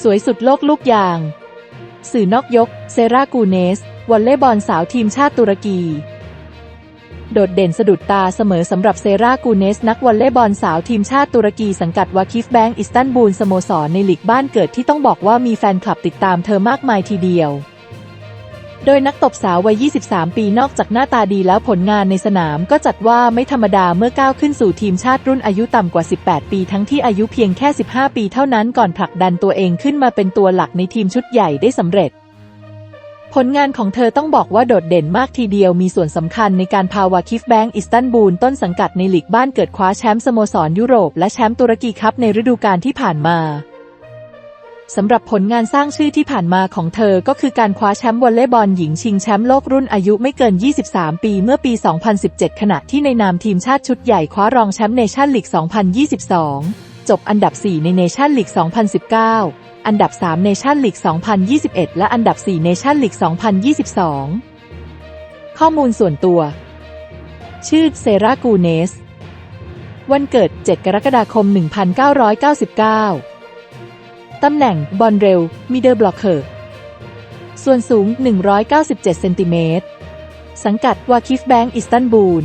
สวยสุดโลกลูกยาง สื่อนอกยก เซรากูเนส วอลเล่บอลสาวทีมชาติตุรกี โดดเด่นสะดุดตาเสมอสำหรับเซรากูเนส นักวอลเล่บอลสาวทีมชาติตุรกีสังกัดวาคิฟแบงก์อิสตันบูลสโมสรในลีกบ้านเกิดที่ต้องบอกว่ามีแฟนคลับติดตามเธอมากมายทีเดียว โดยนักตบสาววัย 23 ปีนอกจากหน้าตาดีแล้วผลงานในสนามก็จัดว่าไม่ธรรมดาเมื่อก้าวขึ้นสู่ทีมชาติรุ่นอายุต่ำกว่า 18 ปี ทั้งที่อายุเพียงแค่ 15 ปีเท่านั้นก่อนผลักดันตัวเองขึ้นมาเป็นตัวหลักในทีมชุดใหญ่ได้สำเร็จ ผลงานของเธอต้องบอกว่าโดดเด่นมากทีเดียวมีส่วนสำคัญในการพาวาคิฟแบงก์อิสตันบูลต้นสังกัดในลีกบ้านเกิดคว้าแชมป์สโมสรยุโรปและแชมป์ตุรกีคัพในฤดูกาลที่ผ่านมา สำหรับผลงานสร้างชื่อที่ผ่านมาของเธอก็คือการคว้าแชมป์วอลเลย์บอลหญิงชิงแชมป์โลกรุ่นอายุไม่เกิน 23 ปีเมื่อปี 2017 ขณะที่ในนามทีมชาติชุดใหญ่คว้ารองแชมป์เนชั่นลีก 2022 จบอันดับ 4 ในเนชั่นลีก 2019 อันดับ 3 เนชั่นลีก 2021 และอันดับ 4 เนชั่นลีก 2022 ข้อมูลส่วนตัว ชื่อเซรากูเนส วันเกิด 7 กรกฎาคม 1999 ตำแหน่งบอลเร็วมิเดอร์บล็อกเกอร์ส่วนสูง 197 เซนติเมตร สังกัดวาคิฟแบงก์อิสตันบูล